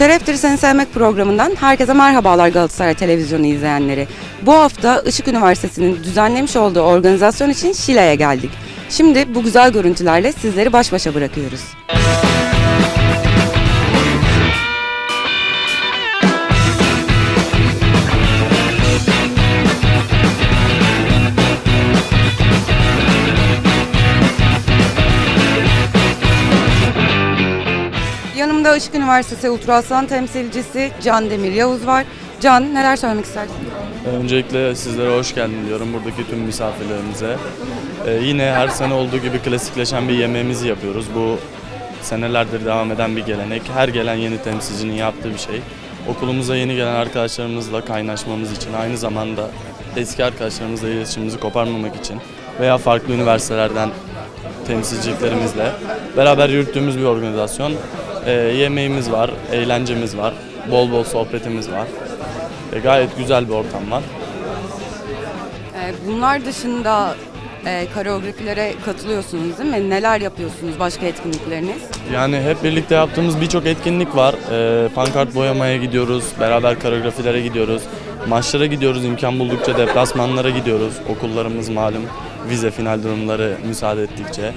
Şereftir Seni Sevmek programından herkese merhabalar Galatasaray Televizyonu izleyenleri. Bu hafta Işık Üniversitesi'nin düzenlemiş olduğu organizasyon için Şile'ye geldik. Şimdi bu güzel görüntülerle sizleri baş başa bırakıyoruz. Yanımda Işık Üniversitesi Ultrasan temsilcisi Can Demir Yavuz var. Can neler söylemek istersin? Öncelikle sizlere hoş geldin diyorum buradaki tüm misafirlerimize. Ee, yine her sene olduğu gibi klasikleşen bir yemeğimizi yapıyoruz. Bu senelerdir devam eden bir gelenek. Her gelen yeni temsilcinin yaptığı bir şey. Okulumuza yeni gelen arkadaşlarımızla kaynaşmamız için, aynı zamanda eski arkadaşlarımızla iletişimimizi koparmamak için veya farklı üniversitelerden temsilciliklerimizle beraber yürüttüğümüz bir organizasyon. Ee, yemeğimiz var, eğlencemiz var, bol bol sohbetimiz var. E, gayet güzel bir ortam var. Ee, Bunlar dışında e, koreografilere katılıyorsunuz değil mi? Neler yapıyorsunuz? Başka etkinlikleriniz? Yani hep birlikte yaptığımız birçok etkinlik var. E, pankart boyamaya gidiyoruz, beraber koreografilere gidiyoruz, maçlara gidiyoruz, imkan buldukça deplasmanlara gidiyoruz. Okullarımız malum vize final durumları müsaade ettikçe.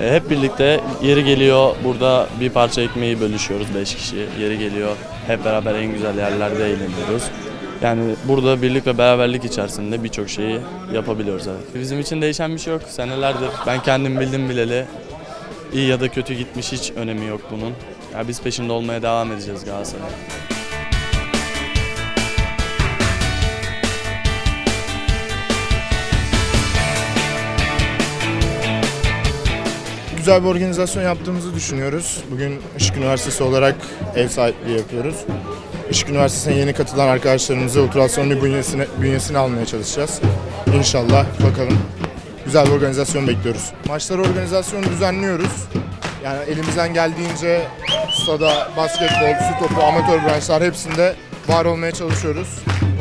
E, hep birlikte yeri geliyor burada bir parça ekmeği bölüşüyoruz 5 kişi. Yeri geliyor hep beraber en güzel yerlerde eğleniyoruz. Yani burada birlik ve beraberlik içerisinde birçok şeyi yapabiliyoruz. Evet. Bizim için değişen bir şey yok. Senelerdir ben kendim bildim bileli İyi ya da kötü gitmiş hiç önemi yok bunun. Ya biz peşinde olmaya devam edeceğiz Galatasaray. Güzel bir organizasyon yaptığımızı düşünüyoruz. Bugün Işık Üniversitesi olarak ev sahipliği yapıyoruz. Işık Üniversitesi'ne yeni katılan arkadaşlarımızı ultrasyonlu bünyesine, bünyesine almaya çalışacağız. İnşallah bakalım. Güzel bir organizasyon bekliyoruz. Maçları organizasyonu düzenliyoruz. Yani elimizden geldiğince stada basketbol, su topu, amatör branşlar hepsinde var olmaya çalışıyoruz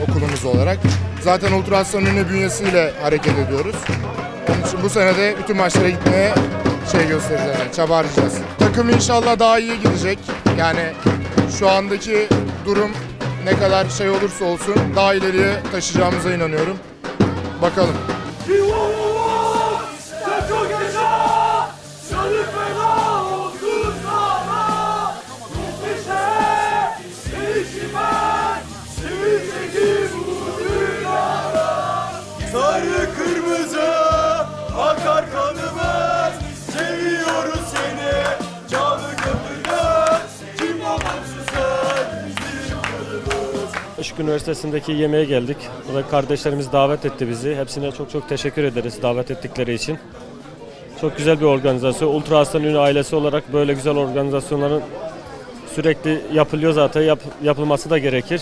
okulumuz olarak. Zaten ultrason ünlü bünyesiyle hareket ediyoruz. Onun için bu sene de bütün maçlara gitmeye şey göstereceğiz, yani çaba harcayacağız. Takım inşallah daha iyi gidecek. Yani şu andaki durum ne kadar şey olursa olsun daha ileriye taşıyacağımıza inanıyorum. Bakalım. Üniversitesi'ndeki yemeğe geldik. Burada kardeşlerimiz davet etti bizi. Hepsine çok çok teşekkür ederiz davet ettikleri için. Çok güzel bir organizasyon. Ultra Aslan Ünlü ailesi olarak böyle güzel organizasyonların sürekli yapılıyor zaten. Yap- yapılması da gerekir.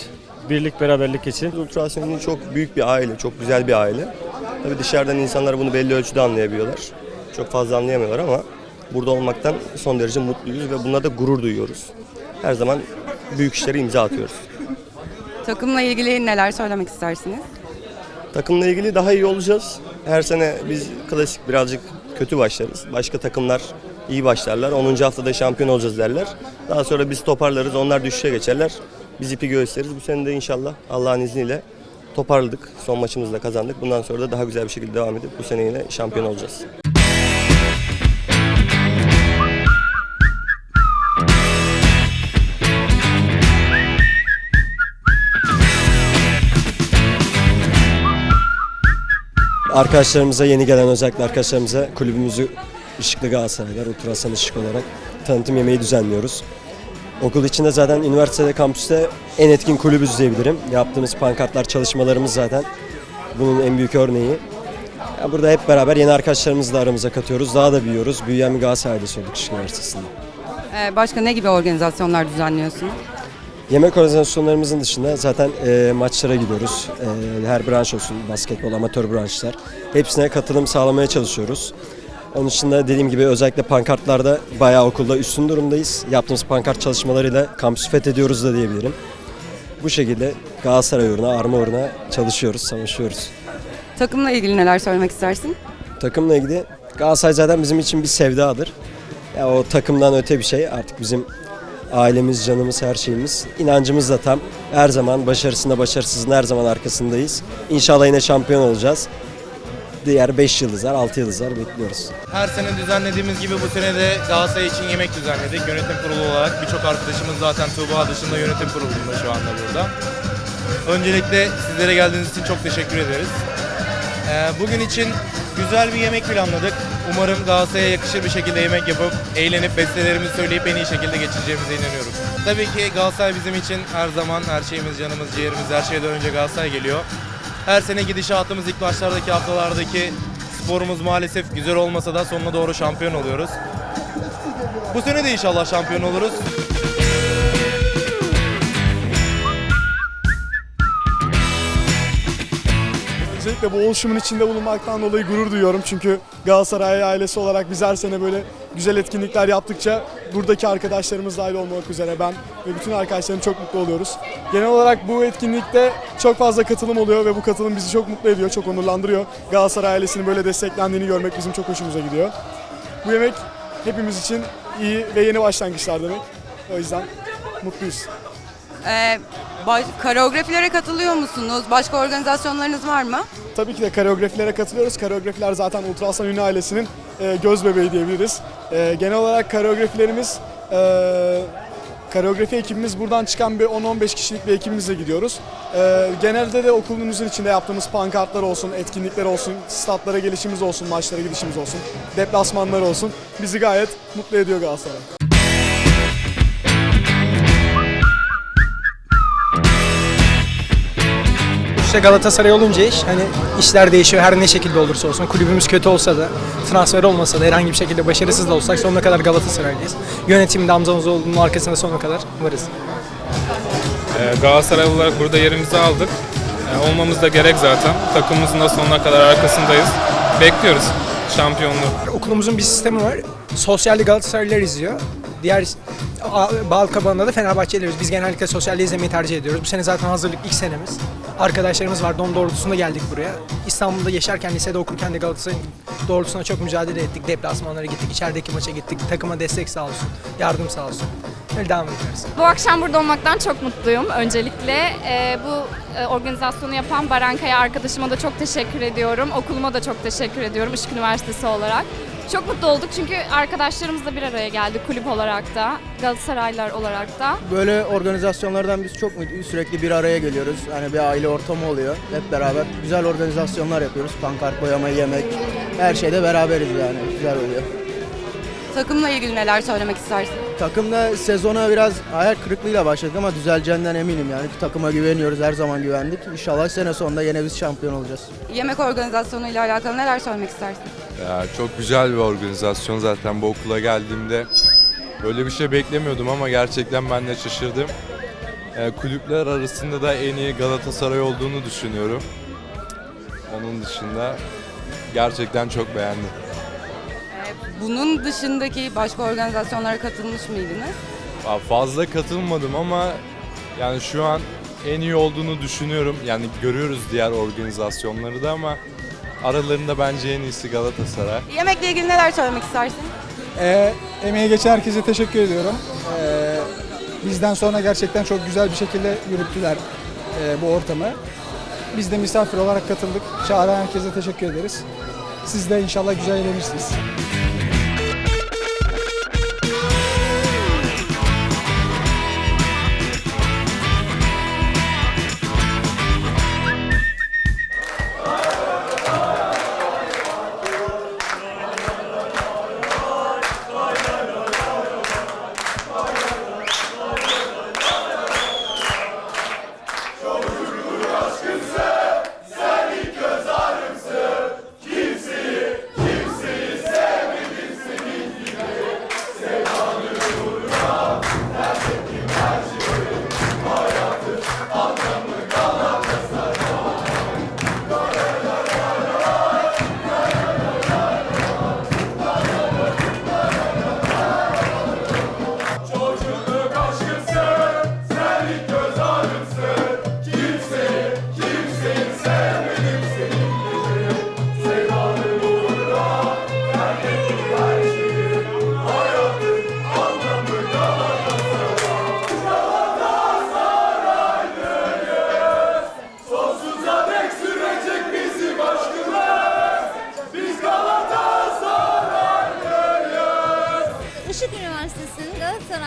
Birlik beraberlik için. Ultrasyonun çok büyük bir aile, çok güzel bir aile. Tabii dışarıdan insanlar bunu belli ölçüde anlayabiliyorlar. Çok fazla anlayamıyorlar ama burada olmaktan son derece mutluyuz ve buna da gurur duyuyoruz. Her zaman büyük işlere imza atıyoruz. Takımla ilgili neler söylemek istersiniz? Takımla ilgili daha iyi olacağız. Her sene biz klasik birazcık kötü başlarız. Başka takımlar iyi başlarlar. 10. haftada şampiyon olacağız derler. Daha sonra biz toparlarız. Onlar düşüşe geçerler. Biz ipi gösteririz. Bu sene de inşallah Allah'ın izniyle toparladık. Son maçımızda kazandık. Bundan sonra da daha güzel bir şekilde devam edip bu sene yine şampiyon olacağız. Arkadaşlarımıza yeni gelen özellikle arkadaşlarımıza kulübümüzü Işıklı Galatasaraylar Ultrasan Işık olarak tanıtım yemeği düzenliyoruz. Okul içinde zaten üniversitede kampüste en etkin kulübüz diyebilirim. Yaptığımız pankartlar çalışmalarımız zaten bunun en büyük örneği. Ya burada hep beraber yeni arkadaşlarımızla aramıza katıyoruz. Daha da büyüyoruz. Büyüyen bir Galatasaray ailesi olduk Işık Üniversitesi'nde. Ee, Başka ne gibi organizasyonlar düzenliyorsunuz? Yemek organizasyonlarımızın dışında zaten e, maçlara gidiyoruz. E, her branş olsun, basketbol, amatör branşlar. Hepsine katılım sağlamaya çalışıyoruz. Onun dışında dediğim gibi özellikle pankartlarda bayağı okulda üstün durumdayız. Yaptığımız pankart çalışmalarıyla kampüsü fethediyoruz da diyebilirim. Bu şekilde Galatasaray uğruna, arma uğruna çalışıyoruz, savaşıyoruz. Takımla ilgili neler söylemek istersin? Takımla ilgili Galatasaray zaten bizim için bir sevdadır. Ya o takımdan öte bir şey artık bizim Ailemiz, canımız, her şeyimiz. İnancımız da tam. Her zaman başarısında başarısızın her zaman arkasındayız. İnşallah yine şampiyon olacağız. Diğer 5 yıldızlar, 6 yıldızlar bekliyoruz. Her sene düzenlediğimiz gibi bu sene de Galatasaray için yemek düzenledik. Yönetim kurulu olarak birçok arkadaşımız zaten Tuğba dışında yönetim kurulunda şu anda burada. Öncelikle sizlere geldiğiniz için çok teşekkür ederiz. Ee, bugün için güzel bir yemek planladık. Umarım Galatasaray'a yakışır bir şekilde yemek yapıp eğlenip bestelerimizi söyleyip en iyi şekilde geçireceğimize inanıyorum. Tabii ki Galatasaray bizim için her zaman her şeyimiz, canımız, ciğerimiz, her şeyden önce Galatasaray geliyor. Her sene gidişatımız ilk başlardaki haftalardaki sporumuz maalesef güzel olmasa da sonuna doğru şampiyon oluyoruz. Bu sene de inşallah şampiyon oluruz. Özellikle bu oluşumun içinde bulunmaktan dolayı gurur duyuyorum. Çünkü Galatasaray ailesi olarak biz her sene böyle güzel etkinlikler yaptıkça buradaki arkadaşlarımız dahil olmak üzere ben ve bütün arkadaşlarım çok mutlu oluyoruz. Genel olarak bu etkinlikte çok fazla katılım oluyor ve bu katılım bizi çok mutlu ediyor, çok onurlandırıyor. Galatasaray ailesinin böyle desteklendiğini görmek bizim çok hoşumuza gidiyor. Bu yemek hepimiz için iyi ve yeni başlangıçlar demek. O yüzden mutluyuz. Ee, baş- koreografilere katılıyor musunuz? Başka organizasyonlarınız var mı? Tabii ki de koreografilere katılıyoruz. Koreografiler zaten Ultrasan Ünlü ailesinin e, göz bebeği diyebiliriz. E, genel olarak koreografilerimiz, e, koreografi ekibimiz buradan çıkan bir 10-15 kişilik bir ekibimizle gidiyoruz. E, genelde de okulumuzun içinde yaptığımız pankartlar olsun, etkinlikler olsun, statlara gelişimiz olsun, maçlara gidişimiz olsun, deplasmanlar olsun bizi gayet mutlu ediyor Galatasaray. İşte Galatasaray olunca iş hani işler değişiyor her ne şekilde olursa olsun. Kulübümüz kötü olsa da, transfer olmasa da herhangi bir şekilde başarısız da olsak sonuna kadar Galatasaraylıyız. Yönetimde Hamza Uzoğlu'nun arkasında sonuna kadar varız. Ee, Galatasaray olarak burada yerimizi aldık. Ee, Olmamız da gerek zaten. Takımımızın da sonuna kadar arkasındayız. Bekliyoruz şampiyonluğu. Okulumuzun bir sistemi var. Sosyalde Galatasaraylılar izliyor. Diğer A- Balkaban'da da Fenerbahçeliyiz. Biz genellikle sosyalde izlemeyi tercih ediyoruz. Bu sene zaten hazırlık ilk senemiz. Arkadaşlarımız vardı, onun doğrultusunda geldik buraya. İstanbul'da yaşarken, lisede okurken de Galatasaray'ın doğrultusunda çok mücadele ettik. Deplasmanlara gittik, içerideki maça gittik. Takıma destek sağ olsun, yardım sağ olsun. Öyle devam ediyoruz. Bu akşam burada olmaktan çok mutluyum. Öncelikle e, bu organizasyonu yapan Barankaya arkadaşıma da çok teşekkür ediyorum. Okuluma da çok teşekkür ediyorum Işık Üniversitesi olarak. Çok mutlu olduk çünkü arkadaşlarımızla bir araya geldik kulüp olarak da, Galatasaraylar olarak da. Böyle organizasyonlardan biz çok mutluyuz. Sürekli bir araya geliyoruz. Hani bir aile ortamı oluyor. Hep beraber güzel organizasyonlar yapıyoruz. Pankart boyama, yemek. Her şeyde beraberiz yani. Güzel oluyor. Takımla ilgili neler söylemek istersin? Takımda sezona biraz hayal kırıklığıyla başladık ama düzeleceğinden eminim yani. Takıma güveniyoruz, her zaman güvendik. İnşallah sene sonunda yine biz şampiyon olacağız. Yemek organizasyonu ile alakalı neler söylemek istersin? Ya, çok güzel bir organizasyon zaten bu okula geldiğimde. Böyle bir şey beklemiyordum ama gerçekten ben de şaşırdım. Ee, kulüpler arasında da en iyi Galatasaray olduğunu düşünüyorum. Onun dışında gerçekten çok beğendim. Bunun dışındaki başka organizasyonlara katılmış mıydınız? Ya, Fazla katılmadım ama yani şu an en iyi olduğunu düşünüyorum. Yani görüyoruz diğer organizasyonları da ama aralarında bence en iyisi Galatasaray. Yemekle ilgili neler söylemek istersin? Ee, emeği geçen herkese teşekkür ediyorum. Ee, bizden sonra gerçekten çok güzel bir şekilde yürüttüler e, bu ortamı. Biz de misafir olarak katıldık. Çağıran herkese teşekkür ederiz. Siz de inşallah güzel eğlenirsiniz.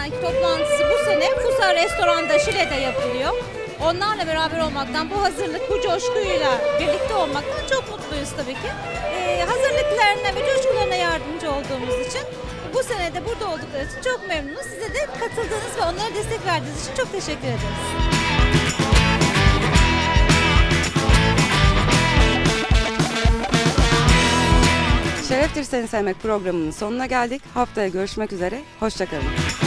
Galatasaray toplantısı bu sene Fusa Restoran'da Şile'de yapılıyor. Onlarla beraber olmaktan, bu hazırlık, bu coşkuyla birlikte olmaktan çok mutluyuz tabii ki. Ee, hazırlıklarına ve coşkularına yardımcı olduğumuz için bu sene de burada oldukları için çok memnunuz. Size de katıldığınız ve onlara destek verdiğiniz için çok teşekkür ederiz. Şereftir Seni Sevmek programının sonuna geldik. Haftaya görüşmek üzere. Hoşçakalın.